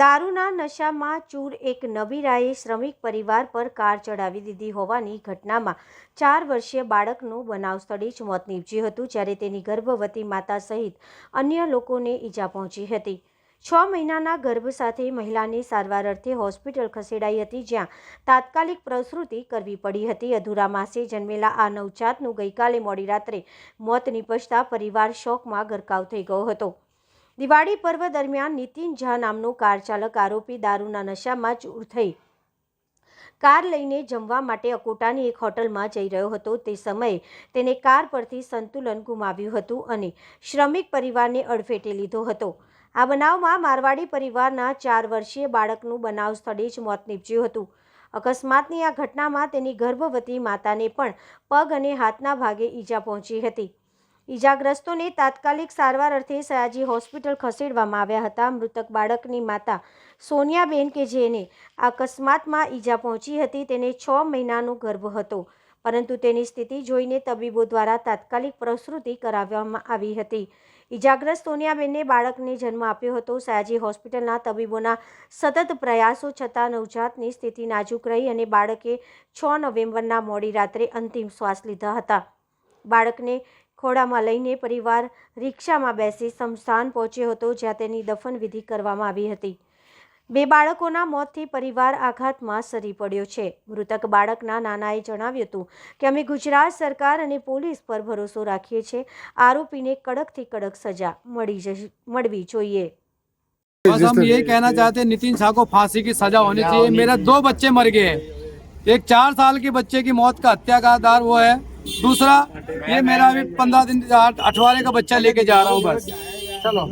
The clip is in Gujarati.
દારૂના નશામાં ચૂર એક નબીરાએ શ્રમિક પરિવાર પર કાર ચડાવી દીધી હોવાની ઘટનામાં ચાર વર્ષીય બાળકનું બનાવ સ્થળે જ મોત નીપજ્યું હતું, જ્યારે તેની ગર્ભવતી માતા સહિત અન્ય લોકોને ઈજા પહોંચી હતી. છ મહિનાના ગર્ભ સાથે મહિલાને સારવાર અર્થે હોસ્પિટલ ખસેડાઈ હતી, જ્યાં તાત્કાલિક પ્રસૂતિ કરવી પડી હતી. અધૂરા માસે જન્મેલા આ નવજાતનું ગઈકાલે મોડી રાત્રે મોત નીપજતા પરિવાર શોકમાં ગરકાવ થઈ ગયો હતો. દિવાળી પર્વ દરમિયાન નીતિન ઝા નામનો કાર ચાલક આરોપી દારૂના નશામાં ચૂર થઈ. કાર લઈને જમવા માટે અકોટાની એક હોટલમાં જઈ રહ્યો હતો. તે સમયે તેને કાર પરથી સંતુલન ગુમાવ્યું હતું અને શ્રમિક પરિવારને અડફેટે લીધો હતો. આ બનાવમાં મારવાડી પરિવારના ચાર વર્ષીય બાળકનું બનાવ સ્થળે જ મોત નીપજ્યું હતું. અકસ્માતની આ ઘટનામાં તેની ગર્ભવતી માતાને પણ પગ અને હાથના ભાગે ઈજા પહોંચી હતી. ઈજાગ્રસ્તોને તાત્કાલિક સારવાર અર્થે સયાજી હોસ્પિટલ ખસેડવામાં આવ્યા હતા. મૃતક બાળકની માતા સોનિયાબેન કે જેને અકસ્માતમાં ઈજા પહોંચી હતી તેને છ મહિનાનો ગર્ભ હતો. પરંતુ તેની સ્થિતિ જોઈને તબીબો દ્વારા તાત્કાલિક પ્રસૃતિ કરાવવામાં આવી હતી. ઈજાગ્રસ્ત સોનિયાબેનને બાળકને જન્મ આપ્યો હતો. સયાજી હોસ્પિટલના તબીબોના સતત પ્રયાસો છતાં નવજાતની સ્થિતિ નાજુક રહી અને બાળકે છ નવેમ્બરના મોડી રાત્રે અંતિમ શ્વાસ લીધા હતા. બાળકને ખોળામાં લઈને પરિવાર રિક્ષામાં બેસી સ્મશાન પહોંચ્યો હતો જ્યાં તેની દફન વિધિ કરવામાં આવી હતી બે બાળકોના મોતથી પરિવાર આઘાતમાં સરી પડ્યો છે મૃતક બાળકના નાનાએ જણાવ્યું હતું કે અમે ગુજરાત સરકાર અને પોલીસ પર ભરોસો રાખીએ છીએ આરોપીને કડકથી કડક સજા મળી જશ- મળવી જોઈએ बस हम यही कहना चाहते हैं नितिन शाह को फांसी की सजा होनी चाहिए मेरे दो बच्चे मर गए हैं एक चार साल के बच्चे की मौत का हत्या का आधार वो है दूसरा ये मेरा अभी पंद्रह दिन अठवारे का बच्चा लेके जा रहा हूँ बस चलो